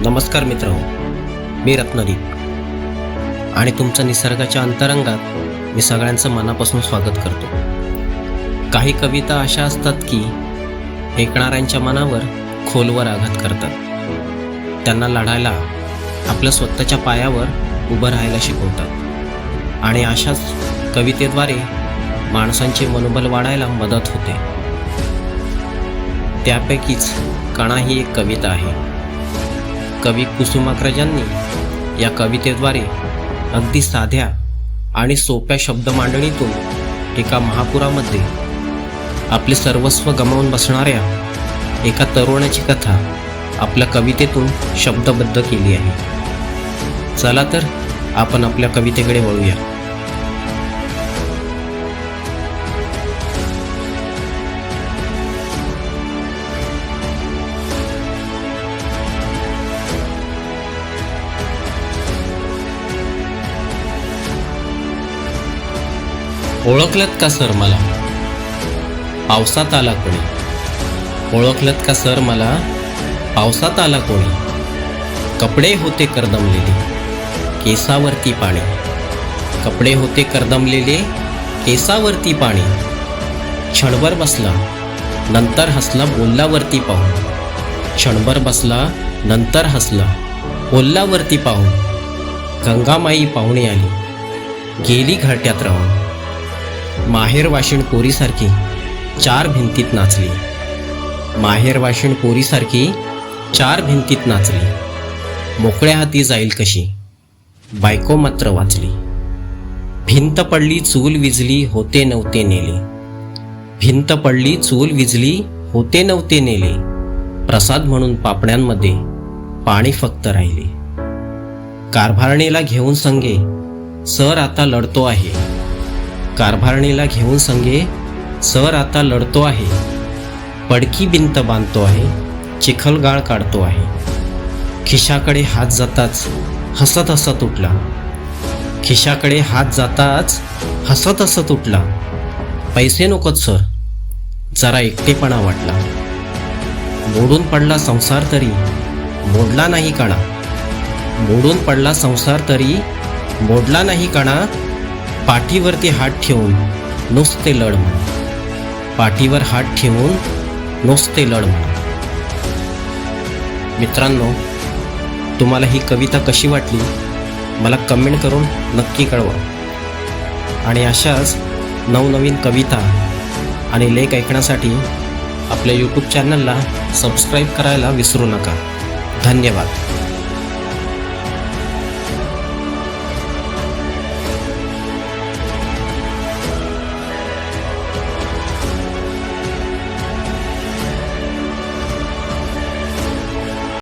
नमस्कार मित्र मी रत्नदीप. आणि तुमचं निसर्गाच्या अंतरंगात मी सगळ्यांचं मनापासून स्वागत करतो. काही कविता अशा असतात की ऐकणाऱ्यांच्या मनावर खोलवर आघात करतात. त्यांना लढायला आपल्या स्वतःच्या पायावर उभं राहायला शिकवतात. आणि अशाच कवितेद्वारे माणसांचे मनोबल वाढायला मदत होते. त्यापैकीच कणा ही एक कविता आहे. कवी कुसुमाग्रजांनी या कवितेद्वारे अगदी साध्या आणि सोप्या शब्द मांडणीतून एका महापुरामध्ये आपले सर्वस्व गमावून बसणाऱ्या एका तरुणाची कथा आपल्या कवितेतून शब्दबद्ध केली आहे. चला तर आपण आपल्या कवितेकडे वळूया. ओळखलत का सर मला? पावसात आला कोणी? ओळखलत का सर मला? पावसात आला कोणी? कपडे होते करदमलेले केसावरती पाणी. कपडे होते करदमलेले केसावरती पाणी. क्षणभर बसला नंतर हसला बोललावरती पाहून. क्षणभर बसला नंतर हसला बोललावरती पाहून. गंगामाई पाहुणे आली. गेली घरट्यात राहून. माहेर वाशिण पोरीसारखी चार भिंतीत नाचली. माहेर वाशिण पोरीसारखी चार भिंतीत नाचली. मोकळ्या हाती जाईल कशी? बायको मात्र वाचली. भिंत पडली चूल विजली होते नव्हते नेले. भिंत पडली चूल विजली होते नव्हते नेले. प्रसाद म्हणून पापण्यांमध्ये पाणी फक्त राहिले. कारभारणीला घेऊन संगे सर आता लढतो आहे. कारभारणीला घेऊन संगे सर आता लढतो आहे. पडकी भिंत बांधतो आहे चिखलगाळ काढतो आहे. खिशाकडे हात जाताच हसत हसत उठला. खिशाकडे हात जाताच हसत हसत उठला. पैसे नकोत सर. जरा एकटेपणा वाटला. मोडून पडला संसार तरी मोडला नाही कणा. मोडून पडला संसार तरी मोडला नाही कणा. पाठीवरती हात ठेवून नुसते लढ म्हणा. पाठीवर हात ठेवून नुसते लढ म्हणा. मित्रांनो तुम्हाला ही कविता कशी वाटली? मला कमेंट करून नक्की कळवा. आणि अशाच नवनवीन कविता आणि लेख ऐकण्यासाठी आपल्या यूट्यूब चॅनलला सबस्क्राईब करायला विसरू नका. धन्यवाद.